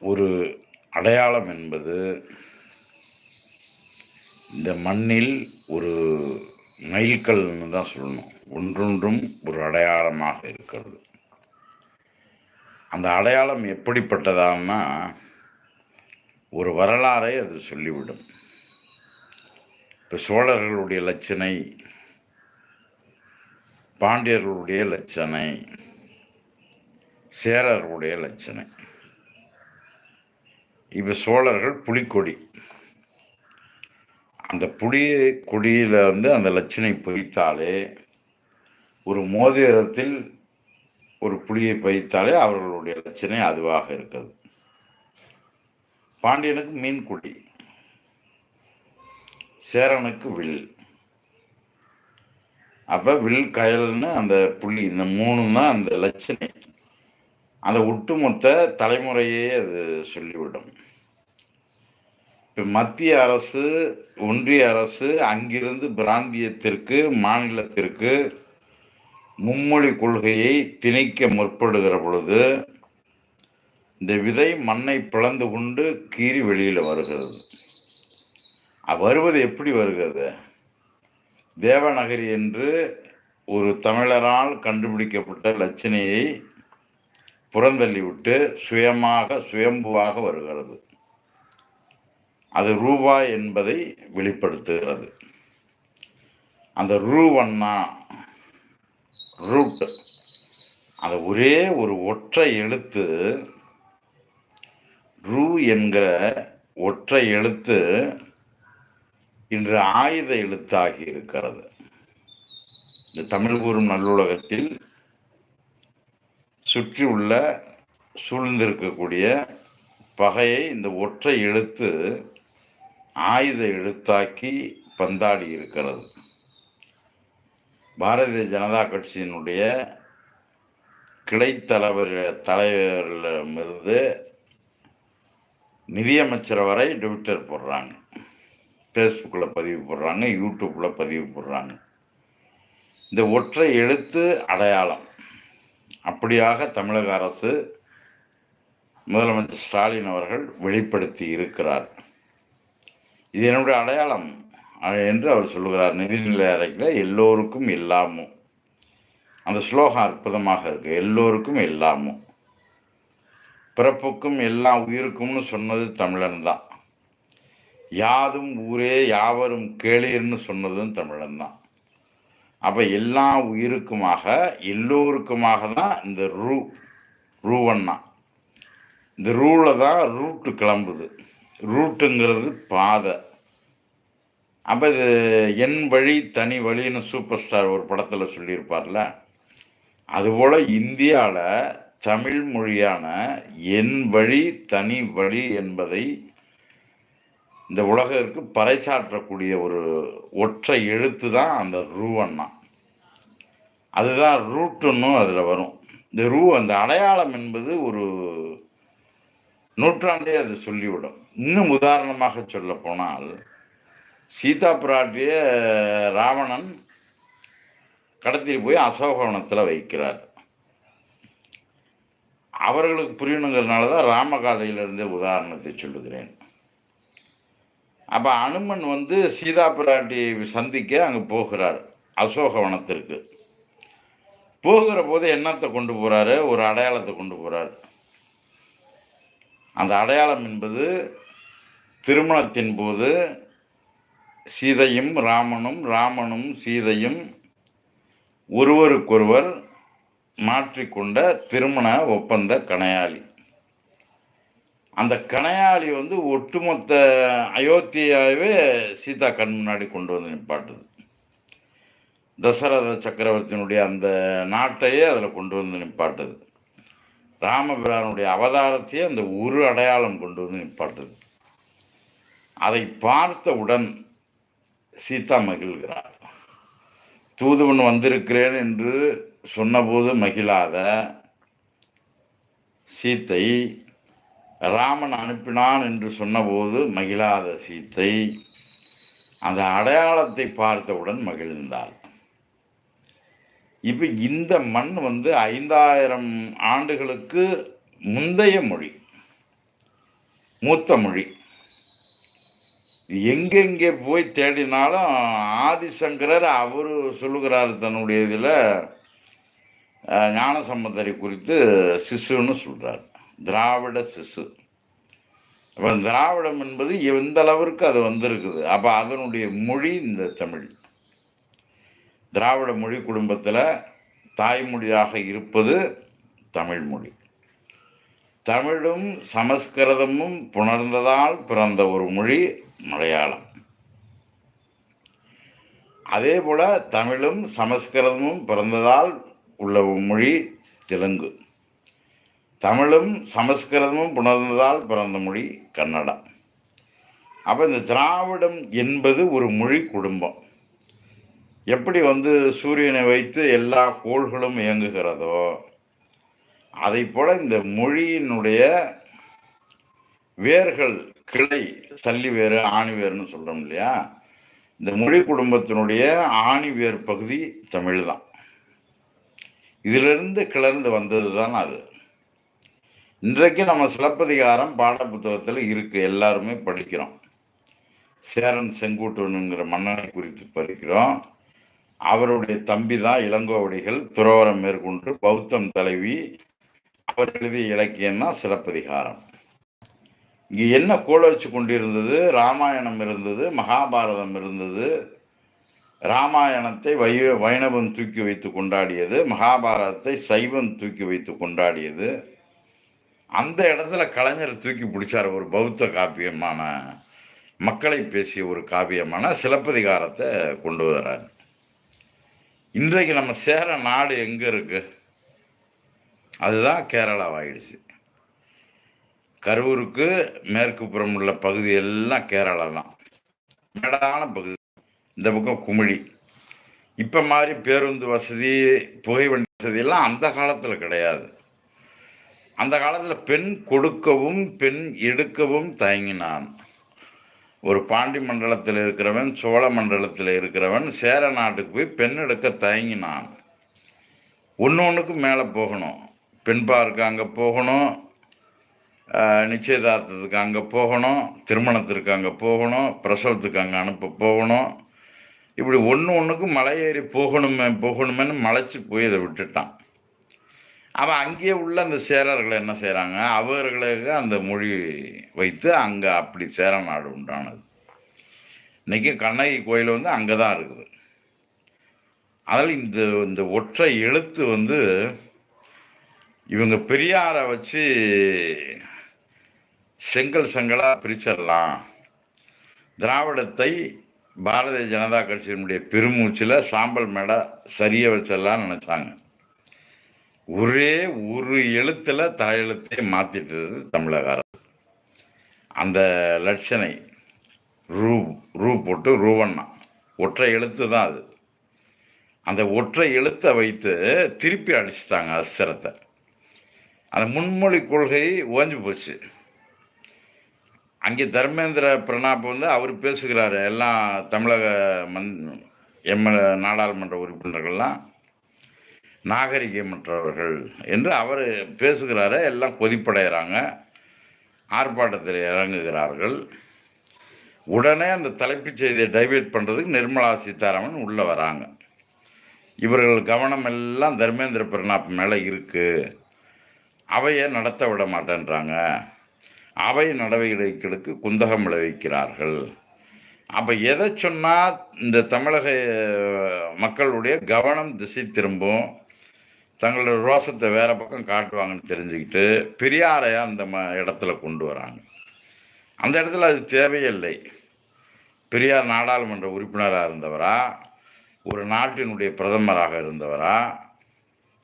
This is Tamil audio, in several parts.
ஒரு அடையாளம் என்பது இந்த மண்ணில் ஒரு மைல்கல்னு தான் சொல்லணும். ஒன்றொன்றும் ஒரு அடையாளமாக இருக்கிறது. அந்த அடையாளம் எப்படிப்பட்டதான்னா ஒரு வரலாறை அது சொல்லிவிடும். இப்போ சோழர்களுடைய லட்சணை பாண்டியர்களுடைய லட்சணை சேரர்களுடைய லட்சணை. இப்போ சோழர்கள் புலிக்கொடி. அந்த புளி கொடியில் வந்து அந்த லட்சணை பொய்த்தாலே ஒரு மோதிரத்தில் ஒரு புளியை பயித்தாலே அவர்களுடைய லட்சணை அதுவாக இருக்கிறது. பாண்டியனுக்கு மீன்குடி சேரனுக்கு வில். அப்போ வில் கயல்னு அந்த புள்ளி இந்த மூணு தான் அந்த லட்சணை அந்த ஒட்டுமொத்த தலைமுறையே அது சொல்லிவிடும். இப்போ மத்திய அரசு ஒன்றிய அரசு அங்கிருந்து பிராந்தியத்திற்கு மாநிலத்திற்கு மும்மொழி கொள்கையை திணிக்க முற்படுகிற பொழுது இந்த விதை மண்ணை பிளந்து கொண்டு கீறி வெளியில் வருகிறது. வருவது எப்படி வருகிறது? தேவநகரி என்று ஒரு தமிழரால் கண்டுபிடிக்கப்பட்ட லட்சணையை புறந்தள்ளிவிட்டு சுயமாக சுயம்புவாக வருகிறது. அது ரூபாய் என்பதை வெளிப்படுத்துகிறது. அந்த ரூவண்ணா ரூட் அந்த ஒரே ஒரு ஒற்றை எழுத்து ரூ என்கிற ஒற்றை எழுத்து இன்று ஆயுத எழுத்தாகி இருக்கிறது. இந்த தமிழ் கூறும் நல்லுலகத்தில் சுற்றி உள்ள சூழ்ந்திருக்கக்கூடிய பகையை இந்த ஒற்றை எழுத்து ஆயுத எழுத்தாக்கி பந்தாடி இருக்கிறது. பாரதிய ஜனதா கட்சியினுடைய கிளை தலைவர் தலைவரிடமிருந்து நிதியமைச்சர் வரை ட்விட்டர் போடுறாங்க. ஃபேஸ்புக்கில் பதிவு போடுறாங்க யூடியூப்பில் பதிவு போடுறாங்க. இந்த ஒற்றை எழுத்து அடையாளம். அப்படியாக தமிழக அரசு முதலமைச்சர் ஸ்டாலின் அவர்கள் வெளிப்படுத்தி இருக்கிறார். இது என்னுடைய அடையாளம் என்று அவர் சொல்லுகிறார். நிதிநிலை அறிக்கையில் எல்லோருக்கும் எல்லாமும் அந்த ஸ்லோகம் அற்புதமாக இருக்கு. எல்லோருக்கும் எல்லாமும் பிறப்புக்கும் எல்லா உயிருக்கும்னு சொன்னது தமிழன் தான். யாதும் ஊரே யாவரும் கேளீர்னு சொன்னதும் தமிழன் தான். அப்போ எல்லா உயிருக்குமாக எல்லோருக்குமாக தான் இந்த ரூ ரூவண்ணா. இந்த ரூவில் தான் ரூட்டு கிளம்புது. ரூட்டுங்கிறது பாதை. அப்போ இது என் வழி தனி வழின்னு சூப்பர் ஸ்டார் ஒரு படத்தில் சொல்லியிருப்பார்ல? அதுபோல் இந்தியாவில் தமிழ் மொழியான என் வழி தனி வழி என்பதை இந்த உலகிற்கு பறைசாற்றக்கூடிய ஒரு ஒற்றை எழுத்து தான் அந்த ரூவண்ணா அதுதான் ரூட்டுன்னு அதில் வரும். இந்த ரூ அந்த அடையாளம் என்பது ஒரு நூற்றாண்டே அது சொல்லிவிடும். இன்னும் உதாரணமாக சொல்ல போனால் சீதா பிராட்டிய ராவணன் கடத்திட்டு போய் அசோகவனத்தில் வைக்கிறார். அவர்களுக்கு புரியணுங்கிறதுனால தான் ராமகாதையிலிருந்து உதாரணத்தை சொல்லுகிறேன். அப்போ அனுமன் வந்து சீதா பிராட்டி சந்திக்க அங்கே போகிறார் அசோகவனத்திற்கு போகிற போது என்னத்தை கொண்டு போகிறாரு ஒரு அடையாளத்தை கொண்டு போகிறார் அந்த அடையாளம் என்பது திருமணத்தின் போது சீதையும் ராமனும் ராமனும் சீதையும் ஒருவருக்கொருவர் மாற்றிக்கொண்ட திருமண ஒப்பந்த கணையாளி. அந்த கணையாளி வந்து ஒட்டுமொத்த அயோத்தியாவே சீதா கண் முன்னாடி கொண்டு வந்து நிப்பாட்டுது. தசரத சக்கரவர்த்தியினுடைய அந்த நாட்டையே அதில் கொண்டு வந்து நிப்பாட்டுது. ராமபிரானுடைய அவதாரத்தையே அந்த ஒரு அடையாளம் கொண்டு வந்து நிப்பாட்டுது. அதை பார்த்தவுடன் சீதா மகிழ்கிறார் தூதுவன் வந்திருக்கிறேன் என்று சொன்னபோது மகிழாத சீத்தை ராமன் அனுப்பினான் என்று சொன்னபோது மகிழாத சீத்தை அந்த அடையாளத்தை பார்த்தவுடன் மகிழ்ந்தாள். இப்போ இந்த மண் வந்து ஐந்தாயிரம் ஆண்டுகளுக்கு முந்தைய மொழி மூத்த மொழி. எங்கெங்கே போய் தேடினாலும் ஆதிசங்கரர் அவர் சொல்லுகிறார் தன்னுடைய இதில் ஞானசம்பந்தரை குறித்து சிசுன்னு சொல்கிறார் திராவிட சிசு. அப்போ திராவிடம் என்பது எந்த அளவிற்கு அது வந்திருக்குது? அப்போ அதனுடைய மொழி இந்த தமிழ். திராவிட மொழி குடும்பத்தில் தாய்மொழியாக இருப்பது தமிழ் மொழி. தமிழும் சமஸ்கிருதமும் புணர்ந்ததால் பிறந்த ஒரு மொழி மலையாளம். அதே போல் தமிழும் சமஸ்கிருதமும் பிறந்ததால் உள்ள மொழி தெலுங்கு. தமிழும் சமஸ்கிருதமும் புணர்ந்ததால் பிறந்த மொழி கன்னடம். அப்போ இந்த திராவிடம் என்பது ஒரு மொழி குடும்பம். எப்படி வந்து சூரியனை வைத்து எல்லா கோள்களும் இயங்குகிறதோ அதை போல் இந்த மொழியினுடைய வேர்கள் கிளை சல்லி வேறு ஆணி வேர்னு சொல்கிறோம் இல்லையா? இந்த மொழி குடும்பத்தினுடைய ஆணி வேர் பகுதி தமிழ் தான். இதிலிருந்து கிளர்ந்து வந்தது தான் அது. இன்றைக்கு நம்ம சிலப்பதிகாரம் பாட புத்தகத்தில் இருக்கு. எல்லாருமே படிக்கிறோம். சேரன் செங்குட்டுவனுங்கிற மன்னனை குறித்து படிக்கிறோம். அவருடைய தம்பி தான் இளங்கோவடிகள். துறவரம் மேற்கொண்டு பௌத்தம் தலைவி. அவர் எழுதிய இலக்கியம்னா சிலப்பதிகாரம். இங்கே என்ன கோல வச்சு கொண்டிருந்தது? ராமாயணம் இருந்தது. மகாபாரதம் இருந்தது. ராமாயணத்தை வை வைணவன் தூக்கி வைத்து கொண்டாடியது. மகாபாரதத்தை சைவன் தூக்கி வைத்து கொண்டாடியது. அந்த இடத்துல கலைஞர் தூக்கி பிடிச்சார் ஒரு பௌத்த காப்பியமான மக்களை பேசிய ஒரு காவியமான சிலப்பதிகாரத்தை கொண்டு வர்றார். இன்றைக்கு நம்ம சேர நாடு எங்கே இருக்கு? அதுதான் கேரளாவாயிடுச்சு. கரூருக்கு மேற்கு புறம் உள்ள பகுதி எல்லாம் கேரளா தான். மேடான பகுதி. இந்த பக்கம் குமிழி. இப்போ மாதிரி பேருந்து வசதி புகை வண்டி வசதியெல்லாம் அந்த காலத்தில் கிடையாது. அந்த காலத்தில் பெண் கொடுக்கவும் பெண் எடுக்கவும் தயங்கினான். ஒரு பாண்டி மண்டலத்தில் இருக்கிறவன் சோழ மண்டலத்தில் இருக்கிறவன் சேர நாட்டுக்கு போய் பெண் எடுக்க தயங்கினான். ஒன்று ஒன்றுக்கும் மேலே போகணும். பெண் பார்க்க அங்கே போகணும். நிச்சயதார்த்தத்துக்கு அங்கே போகணும். திருமணத்திற்கு அங்கே போகணும். பிரசவத்துக்கு அங்கே அனுப்ப போகணும். இப்படி ஒன்று ஒன்றுக்கும் மலை ஏறி போகணுமே போகணுமேன்னு மலைச்சி போய் இதை விட்டுட்டான். அவன் அங்கேயே உள்ள அந்த சேரர்கள் என்ன செய்கிறாங்க அவர்களுக்கு அந்த மொழி வைத்து அங்கே அப்படி சேர நாடு உண்டானது. இன்றைக்கி கண்ணகி கோயில் வந்து அங்கே தான் இருக்குது. அதில் இந்த இந்த ஒற்றை எழுத்து வந்து இவங்க பெரியாரை வச்சு செங்கல் செங்கலாக பிரிச்சிடலாம். திராவிடத்தை பாரதிய ஜனதா கட்சியினுடைய பெருமூச்சில் சாம்பல் மேடை சரியாக வச்சிடலாம்னு நினச்சாங்க. ஒரே ஒரு எழுத்துல தலையெழுத்தை மாத்திட்டது தமிழக அரசு. அந்த லட்சணை ரூ ரூ போட்டு ரூவண்ணா. ஒற்றை எழுத்து தான் அது. அந்த ஒற்றை எழுத்தை வைத்து திருப்பி அடிச்சிட்டாங்க அஸ்திரத்தை அந்த முன்மொழி கொள்கை ஓஞ்சு போச்சு. அங்கே தர்மேந்திர பிரணாப் வந்து அவர் பேசுகிறாரு. எல்லாம் தமிழக மண் எம்எல்ஏ நாடாளுமன்ற உறுப்பினர்கள்லாம் நாகரிகமற்றவர்கள் என்று அவர் பேசுகிறார எல்லாம் கொதிப்படைகிறாங்க. ஆர்ப்பாட்டத்தில் இறங்குகிறார்கள். உடனே அந்த தலைப்புச் செய்தியை டைவேட் பண்ணுறதுக்கு நிர்மலா சீதாராமன் உள்ளே வராங்க. இவர்கள் கவனம் எல்லாம் தர்மேந்திர பிரணாப் மேலே இருக்குது அவையை நடத்த விட மாட்டேன்றாங்க. அவை நடவடிக்கைகளுக்கு குந்தகம் விளைவிக்கிறார்கள். அப்போ எதை சொன்னால் இந்த தமிழக மக்களுடைய கவனம் திசை திரும்பும்? தங்களோட ரோசத்தை வேற பக்கம் காட்டுவாங்கன்னு தெரிஞ்சுக்கிட்டு பெரியாரை அந்த ம இடத்துல கொண்டு வராங்க. அந்த இடத்துல அது தேவையில்லை. பெரியார் நாடாளுமன்ற உறுப்பினராக இருந்தவரா? ஒரு நாட்டினுடைய பிரதமராக இருந்தவரா?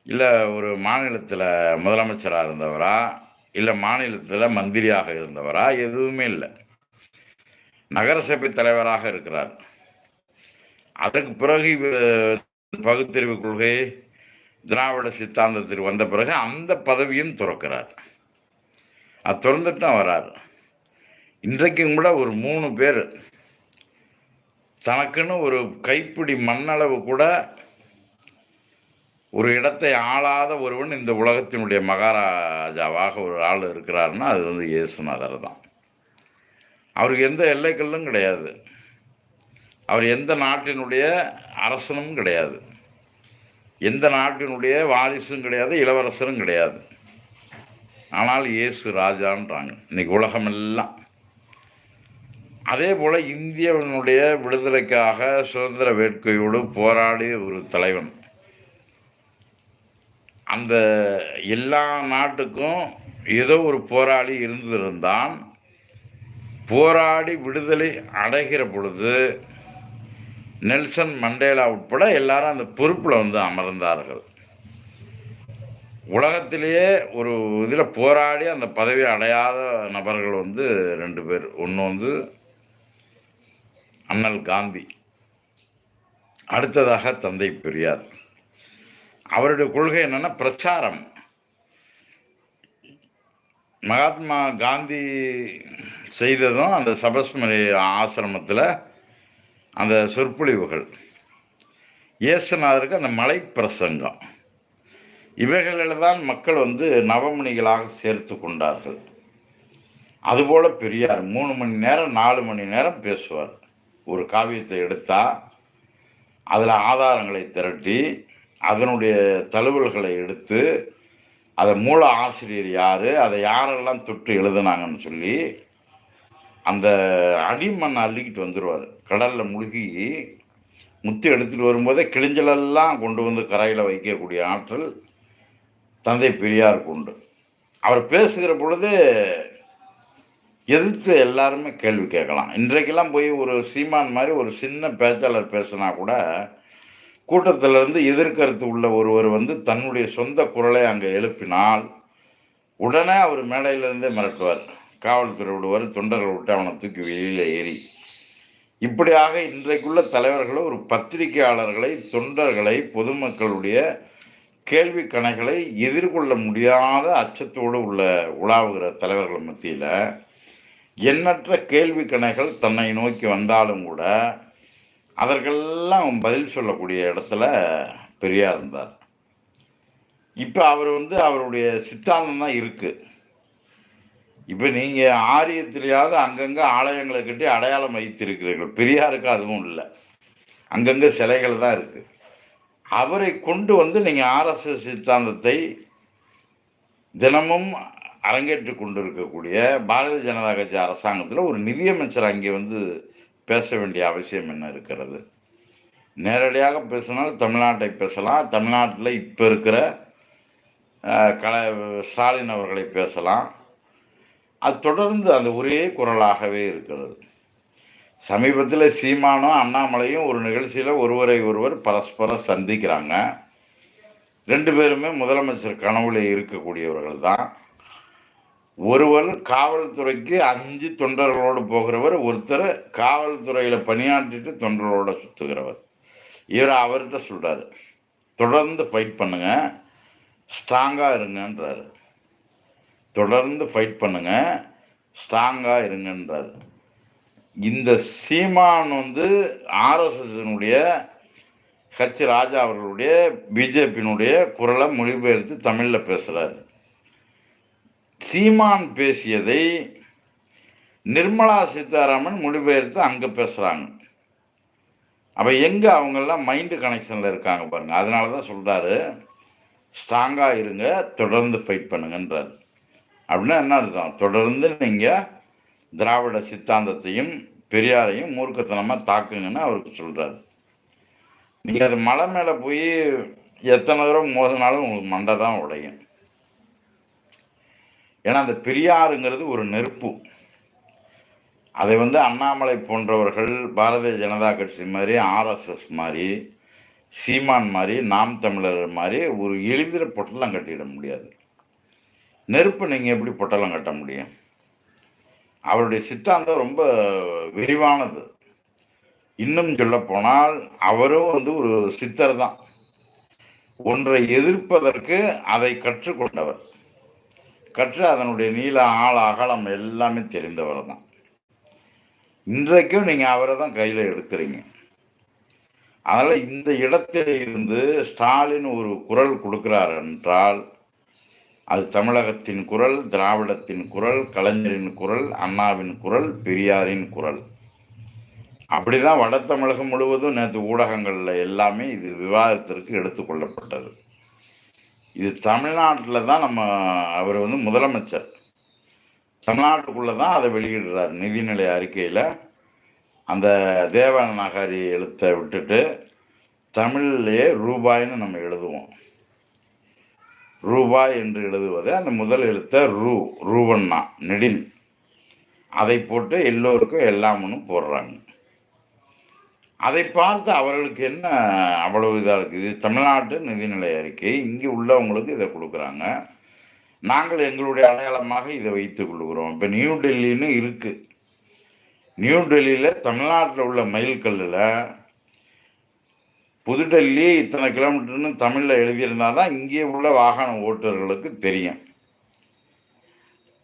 இல்லை ஒரு மாநிலத்தில் முதலமைச்சராக இருந்தவரா? இல்லை மாநிலத்தில் மந்திரியாக இருந்தவரா? எதுவுமே இல்லை. நகரசபை தலைவராக இருக்கிறார். அதற்கு பிறகு பகுத்தறிவு கொள்கை திராவிட சித்தாந்தத்திற்கு வந்த பிறகு அந்த பதவியும் துறக்கிறார். அது திறந்துட்டு தான் வரார். இன்றைக்கும் கூட ஒரு மூணு பேர் தனக்குன்னு ஒரு கைப்பிடி மண்ணளவு கூட ஒரு இடத்தை ஆளாத ஒருவன் இந்த உலகத்தினுடைய மகாராஜாவாக ஒரு ஆள் இருக்கிறாருன்னா அது வந்து இயேசுநாதர் தான். அவருக்கு எந்த எல்லைக்கல்லும் கிடையாது. அவர் எந்த நாட்டினுடைய அரசனும் கிடையாது. எந்த நாட்டினுடைய வாரிசும் கிடையாது இளவரசரும் கிடையாது. ஆனால் இயேசு ராஜான்றாங்க. இன்னைக்கு உலகமெல்லாம். அதே போல் இந்தியவனுடைய விடுதலைக்காக சுதந்திர வேட்கையோடு போராடிய ஒரு தலைவன். அந்த எல்லா நாட்டுக்கும் ஏதோ ஒரு போராளி இருந்திருந்தான். போராடி விடுதலை அடைகிற பொழுது நெல்சன் மண்டேலா உட்பட எல்லாரும் அந்த பொறுப்பில் வந்து அமர்ந்தார்கள். உலகத்திலேயே ஒரு இதில் போராடி அந்த பதவி அடையாத நபர்கள் வந்து ரெண்டு பேர். ஒன்று வந்து அண்ணல் காந்தி. அடுத்ததாக தந்தை பெரியார். அவருடைய கொள்கை என்னென்னா பிரச்சாரம். மகாத்மா காந்தி செய்ததும் அந்த சபஸ்மரி ஆசிரமத்தில் அந்த சொற்பொழிவுகள். இயேசுநாதருக்கு அந்த மலை பிரசங்கம் இவைகளில் தான் மக்கள் வந்து நவமணிகளாக சேர்த்து கொண்டார்கள். அதுபோல் பெரியார் மூணு மணி நேரம் நாலு மணி நேரம் பேசுவார். ஒரு காவியத்தை எடுத்தால் அதில் ஆதாரங்களை திரட்டி அதனுடைய தழுவல்களை எடுத்து அதை மூல ஆசிரியர் யார் அதை யாரெல்லாம் தொட்டு எழுதுனாங்கன்னு சொல்லி அந்த அடிமண்ணை அள்ளிக்கிட்டு வந்துடுவார் கடலில் முழுகி முத்தி எடுத்துகிட்டு வரும்போதே கிழிஞ்சலெல்லாம் கொண்டு வந்து கரையில் வைக்கக்கூடிய ஆற்றல் தந்தை பெரியாருக்கு உண்டு. அவர் பேசுகிற பொழுது எதிர்த்து எல்லாருமே கேள்வி கேட்கலாம். இன்றைக்கெல்லாம் போய் ஒரு சீமான் மாதிரி ஒரு சின்ன பேச்சாளர் பேசினா கூட கூட்டத்தில் இருந்து எதிர்கருத்து உள்ள ஒருவர் வந்து தன்னுடைய சொந்த குரலை அங்கே எழுப்பினால் உடனே அவர் மேடையிலிருந்தே மிரட்டுவார். காவல்துறை விடுவார் தொண்டர்கள் விட்டு அவனை தூக்கி வெளியில் ஏறி. இப்படியாக இன்றைக்குள்ள தலைவர்களை ஒரு பத்திரிகையாளர்களை தொண்டர்களை பொதுமக்களுடைய கேள்வி கணைகளை எதிர்கொள்ள முடியாத அச்சத்தோடு உள்ள உலாவுகிற தலைவர்கள் மத்தியில் எண்ணற்ற கேள்வி கணைகள் தன்னை நோக்கி வந்தாலும் கூட அதற்கெல்லாம் பதில் சொல்லக்கூடிய இடத்துல பெரியார் இருந்தார். இப்போ அவர் வந்து அவருடைய சித்தாந்தம் தான் இருக்குது இப்போ நீங்கள் ஆரியத்திலேயாவது அங்கங்கே ஆலயங்களை கட்டி அடையாளம் வைத்திருக்கிறீர்கள். பெரியாருக்கு அதுவும் இல்லை. அங்கங்கே சிலைகள் தான் இருக்குது அவரை கொண்டு வந்து நீங்கள் ஆர்எஸ்எஸ் சித்தாந்தத்தை தினமும் அரங்கேற்றி கொண்டிருக்கக்கூடிய பாரதிய ஜனதா கட்சி அரசாங்கத்தில் ஒரு நிதியமைச்சர் அங்கே வந்து பேச வேண்டிய அவசியம் என்ன இருக்கிறது? நேரடியாக பேசினால் தமிழ்நாட்டை பேசலாம். தமிழ்நாட்டில் இப்போ இருக்கிற கல ஸ்டாலின் அவர்களை பேசலாம். அது தொடர்ந்து அந்த ஒரே குரலாகவே இருக்கிறது. சமீபத்தில் சீமானும் அண்ணாமலையும் ஒரு நிகழ்ச்சியில் ஒருவரை ஒருவர் பரஸ்பரம் சந்திக்கிறாங்க. ரெண்டு பேருமே முதலமைச்சர் கனவுல இருக்கக்கூடியவர்கள் தான். ஒருவர் காவல்துறைக்கு அஞ்சு தொண்டர்களோடு போகிறவர் ஒருத்தர் காவல்துறையில் பணியாற்றிட்டு தொண்டர்களோடு சுற்றுகிறவர் இவர் அவர்கிட்ட சொல்கிறாரு தொடர்ந்து ஃபைட் பண்ணுங்க ஸ்ட்ராங்காக இருங்கன்றாரு. தொடர்ந்து ஃபைட் பண்ணுங்க. ஸ்ட்ராங்காக இருங்கன்றார். இந்த சீமான் வந்து ஆர்எஸ்எஸ்னுடைய ஹச் ராஜா அவர்களுடைய பிஜேபியினுடைய குரலை மொழிபெயர்த்து தமிழில் பேசுகிறாரு சீமான் பேசியதை நிர்மலா சீதாராமன் மொழிபெயர்த்து அங்கே பேசுகிறாங்க அப்போ எங்கே அவங்கெல்லாம் மைண்டு கனெக்ஷனில் இருக்காங்க பாருங்கள் அதனால தான் சொல்கிறாரு ஸ்ட்ராங்காக இருங்க தொடர்ந்து ஃபைட் பண்ணுங்கன்றார். அப்படின்னா என்ன அர்த்தம்? தொடர்ந்து நீங்கள் திராவிட சித்தாந்தத்தையும் பெரியாரையும் மூர்க்கத்தனமாக தாக்குங்கன்னு அவருக்கு சொல்கிறாரு நீங்கள் அது மலை மேலே போய் எத்தனை தடவை மோதினாலும் உங்களுக்கு மண்டை தான் உடையும். ஏன்னா அந்த பெரியாருங்கிறது ஒரு நெருப்பு. அதை வந்து அண்ணாமலை போன்றவர்கள் பாரதிய ஜனதா கட்சி மாதிரி ஆர்எஸ்எஸ் மாதிரி சீமான் மாதிரி நாம் தமிழர் மாதிரி ஒரு எளிதில் பொட்டலம் கட்டிட முடியாது. நெருப்பு நீங்கள் எப்படி பொட்டலம் கட்ட முடியும்? அவருடைய சித்தாந்தம் ரொம்ப விரிவானது. இன்னும் சொல்ல போனால் அவரும் வந்து ஒரு சித்தர் தான். ஒன்றை எதிர்ப்பதற்கு அதை கற்றுக்கொண்டவர். கற்று அதனுடைய நீள ஆழ அகலம் எல்லாமே தெரிந்தவர் தான். இன்றைக்கும் நீங்கள் அவரை தான் கையில் எடுக்கிறீங்க. அதனால் இந்த இடத்தில் இருந்து ஸ்டாலின் ஒரு குரல் கொடுக்கிறார் என்றால் அது தமிழகத்தின் குரல் திராவிடத்தின் குரல் கலைஞரின் குரல் அண்ணாவின் குரல் பெரியாரின் குரல். அப்படிதான் வட தமிழகம் முழுவதும் நேற்று ஊடகங்களில் எல்லாமே இது விவாதத்திற்கு எடுத்துக்கொள்ளப்பட்டது இது தமிழ்நாட்டில் தான் நம்ம அவர் வந்து முதலமைச்சர். தமிழ்நாட்டுக்குள்ளே தான் அதை வெளியிடுறார் நிதிநிலை அறிக்கையில். அந்த தேவநாகரி எழுத்தை விட்டுட்டு தமிழ்லேயே ரூபாய்னு நம்ம எழுதுவோம். ரூபாய் என்று எழுதுவது அந்த முதல் எழுத்த ரூ ரூவண்ணா நெடில். அதை போட்டு எல்லோருக்கும் எல்லாம்னு போடுறாங்க. அதை பார்த்து அவர்களுக்கு என்ன அவ்வளவு இதாக இருக்குது இது தமிழ்நாட்டு நிதிநிலை அறிக்கை. இங்கே உள்ளவங்களுக்கு இதை கொடுக்குறாங்க. நாங்கள் எங்களுடைய அடையாளமாக இதை வைத்துக் கொள்கிறோம். இப்போ நியூ டெல்லின்னு இருக்குது நியூ டெல்லியில் தமிழ்நாட்டில் உள்ள மயில்கல்லில் புதுடெல்லி இத்தனை கிலோமீட்டர்னு தமிழில் எழுதியிருந்தால் தான் இங்கே உள்ள வாகன ஓட்டுநர்களுக்கு தெரியும்.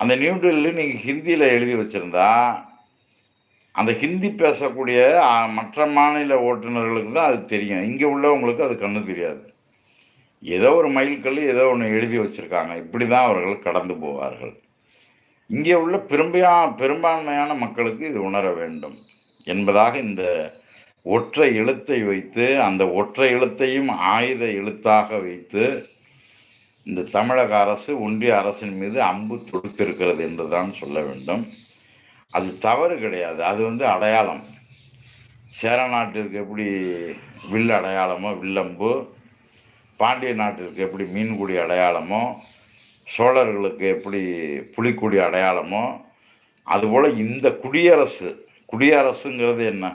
அந்த நியூ டெல்லி நீங்கள் ஹிந்தியில் எழுதி வச்சுருந்தா அந்த ஹிந்தி பேசக்கூடிய மற்ற மாநில ஓட்டுநர்களுக்கு தான் அது தெரியும். இங்கே உள்ளவங்களுக்கு அது கண்ணு தெரியாது. ஏதோ ஒரு மைல்கல் ஏதோ ஒன்று எழுதி வச்சுருக்காங்க. இப்படி தான் அவர்கள் கடந்து போவார்கள். இங்கே உள்ள பெரும்பையா பெரும்பான்மையான மக்களுக்கு இது உணர வேண்டும் என்பதாக இந்த ஒற்றை எழுத்தை வைத்து அந்த ஒற்றை எழுத்தையும் ஆயுத எழுத்தாக வைத்து இந்த தமிழக அரசு ஒன்றிய அரசின் மீது அம்பு தொடுத்திருக்கிறது என்று தான் சொல்ல வேண்டும். அது தவறு கிடையாது. அது வந்து அடையாளம். சேர நாட்டிற்கு எப்படி வில் அடையாளமோ வில்லம்பு பாண்டிய நாட்டிற்கு எப்படி மீன்குடி அடையாளமோ சோழர்களுக்கு எப்படி புலிக்குடி அடையாளமோ அதுபோல் இந்த குடியரசு குடியரசுங்கிறது என்ன?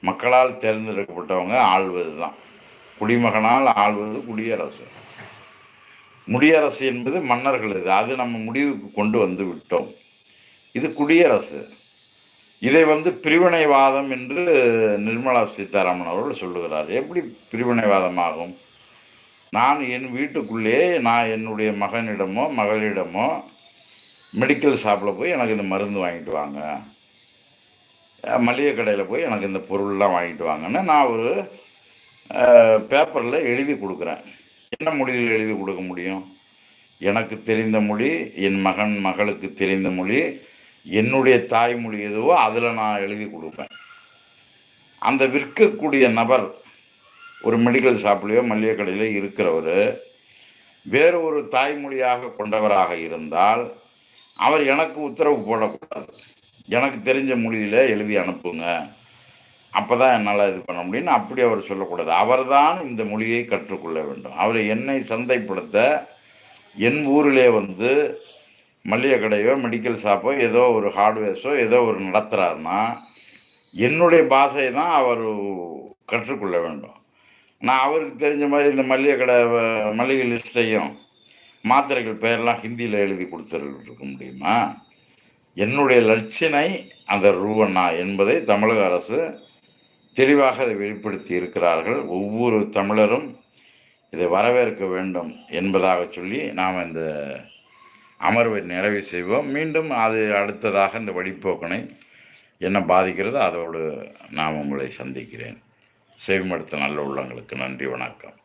மக்களால் தேர்ந்தெடுக்கப்பட்டவங்க ஆள்வது தான். குடிமகனால் ஆள்வது குடியரசு. முடியரசு என்பது மன்னர்கள் இது. அது நம்ம முடிவுக்கு கொண்டு வந்து விட்டோம். இது குடியரசு. இதை வந்து பிரிவினைவாதம் என்று நிர்மலா சீதாராமன் அவர்கள் சொல்லுகிறார். எப்படி பிரிவினைவாதமாகும்? நான் என் வீட்டுக்குள்ளே நான் என்னுடைய மகனிடமோ மகளிடமோ மெடிக்கல் ஷாப்பில் போய் எனக்கு இந்த மருந்து வாங்கிட்டு வாங்க. மளிகை கடையில் போய் எனக்கு இந்த பொருள்லாம் வாங்கிட்டு வாங்கன்னு நான் ஒரு பேப்பரில் எழுதி கொடுக்குறேன். என்ன மொழியில் எழுதி கொடுக்க முடியும்? எனக்கு தெரிந்த மொழி என் மகன் மகளுக்கு தெரிந்த மொழி என்னுடைய தாய்மொழி எதுவோ அதில் நான் எழுதி கொடுப்பேன். அந்த விற்கக்கூடிய நபர் ஒரு மெடிக்கல் ஷாப்லேயோ மளிகை கடையிலோ இருக்கிறவர் வேறு ஒரு தாய்மொழியாக கொண்டவராக இருந்தால் அவர் எனக்கு உத்தரவு போடக்கூடாது. எனக்கு தெரிஞ்ச மொழியில் எழுதி அனுப்புங்க. அப்போ தான் என்னால் இது பண்ண முடியும்னு அப்படி அவர் சொல்லக்கூடாது. அவர்தான் இந்த மொழியை கற்றுக்கொள்ள வேண்டும். அவர் என்னை சந்தைப்படுத்த என் ஊரிலே வந்து மளிகை கடையோ மெடிக்கல் ஷாப்போ ஏதோ ஒரு ஹார்ட்வேர்ஸோ ஏதோ ஒரு நடத்துகிறாருன்னா என்னுடைய பாஷையை தான் அவர் கற்றுக்கொள்ள வேண்டும். நான் அவருக்கு தெரிஞ்ச மாதிரி இந்த மளிகை கடை மளிகை லிஸ்ட்டையும் மாத்திரைகள் பெயர்லாம் ஹிந்தியில் எழுதி கொடுத்துருக்க முடியுமா? என்னுடைய லட்சினை அந்த ரூவண்ணா என்பதை தமிழக அரசு தெளிவாக அதை வெளிப்படுத்தி இருக்கிறார்கள். ஒவ்வொரு தமிழரும் இதை வரவேற்க வேண்டும் என்பதாக சொல்லி நாம் இந்த அமர்வை நிறைவு செய்வோம். மீண்டும் அது அடுத்ததாக இந்த வழிபோக்கனை என்ன பாதிக்கிறதோ அதோடு நான் உங்களை சந்திக்கிறேன். செவிமடுத்த நல்ல உள்ளங்களுக்கு நன்றி வணக்கம்.